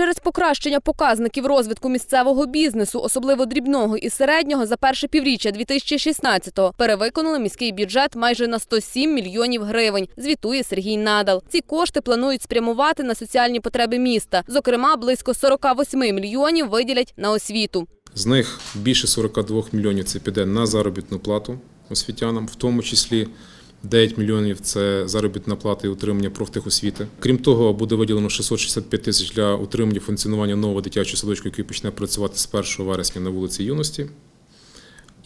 Через покращення показників розвитку місцевого бізнесу, особливо дрібного і середнього, за перше півріччя 2016-го перевиконали міський бюджет майже на 107 мільйонів гривень. Звітує Сергій Надал. Ці кошти планують спрямувати на соціальні потреби міста. Зокрема, близько 48 мільйонів виділять на освіту. З них більше 42 мільйонів це піде на заробітну плату освітянам, в тому числі 9 мільйонів це заробітна плата і утримання профтехосвіти. Крім того, буде виділено 665 тисяч для утримання функціонування нового дитячого садочку, який почне працювати з 1 вересня на вулиці Юності.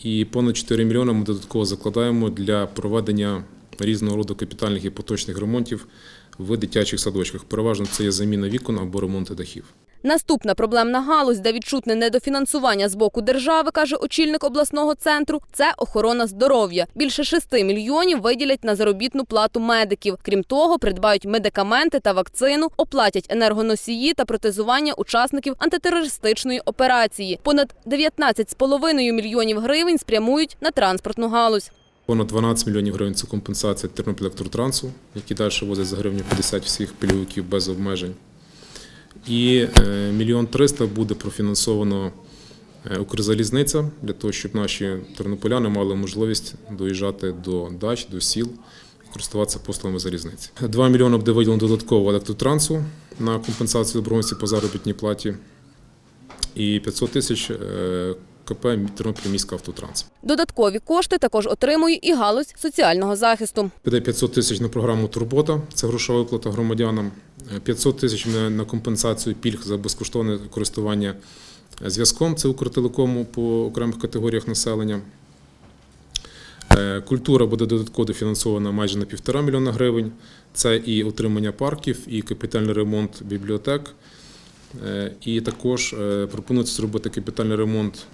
І понад 4 мільйони ми додатково закладаємо для проведення різного роду капітальних і поточних ремонтів в дитячих садочках. Переважно це є заміна вікон або ремонти дахів. Наступна проблемна галузь, де відчутне недофінансування з боку держави, каже очільник обласного центру, це охорона здоров'я. Більше 6 мільйонів виділять на заробітну плату медиків. Крім того, придбають медикаменти та вакцину, оплатять енергоносії та протезування учасників антитерористичної операції. Понад 19,5 мільйонів гривень спрямують на транспортну галузь. Понад 12 мільйонів гривень це компенсація Тернопілектротрансу, які далі возять за гривню 50 всіх пільговиків без обмежень. І е, мільйон 300 буде профінансовано е, Укрзалізниця для того, щоб наші тернополяни мали можливість доїжджати до дач, до сіл користуватися послугами залізниці. 2 мільйони буде виділено додатково електротрансу на компенсацію добровольців по заробітній платі. І 500 тисяч е, КП Тернопіль міська автотранс. Додаткові кошти також отримує і галузь соціального захисту. Піде 500 тисяч на програму Турбота, це грошова виплата громадянам. Е, 500 тисяч на компенсацію пільг за безкоштовне користування зв'язком. Це Укртелекому по окремих категоріях населення. Е, Культура буде додатково дофінансована майже на півтора мільйона гривень. Це і утримання парків, і капітальний ремонт бібліотек. Е, І також е, пропонується зробити капітальний ремонт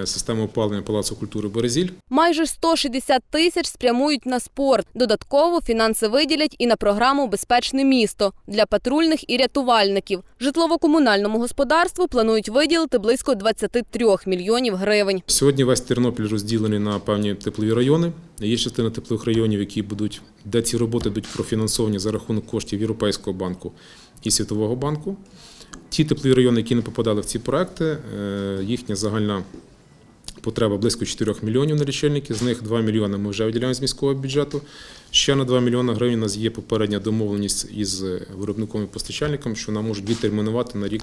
е, системи опалення Палацу культури Березіль. Майже 160 тисяч спрямують на спорт. Додатково фінанси виділять і на програму Безпечне місто для патрульних і рятувальників. Житлово-комунальному господарству планують виділити близько 23 мільйонів гривень. Сьогодні весь Тернопіль розділений на певні теплові райони. Є частина теплових районів, які будуть, де ці роботи будуть профінансовані за рахунок коштів Європейського банку і Світового банку. Ті теплові райони, які не попадали в ці проекти, е, їхня загальна потреба близько 4 мільйонів на лічильники. З них 2 мільйони ми вже виділяємо з міського бюджету. Ще на 2 мільйони гривень у нас є попередня домовленість із виробником і постачальником, що нам можуть відтермінувати на рік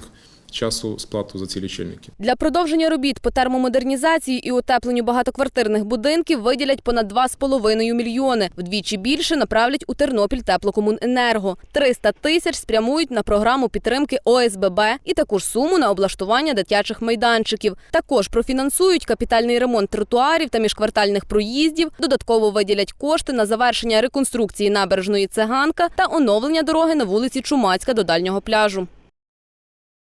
часу сплату за ці лічильники. Для продовження робіт по термомодернізації і утепленню багатоквартирних будинків виділять понад 2,5 мільйони. Вдвічі більше направлять у Тернопіль теплокомуненерго. 300 тисяч спрямують на програму підтримки ОСББ і таку ж суму на облаштування дитячих майданчиків. Також профінансують капітальний ремонт тротуарів та міжквартальних проїздів. Додатково виділять кошти на завершення реконструкції набережної циганка та оновлення дороги на вулиці Чумацька до дальнього пляжу.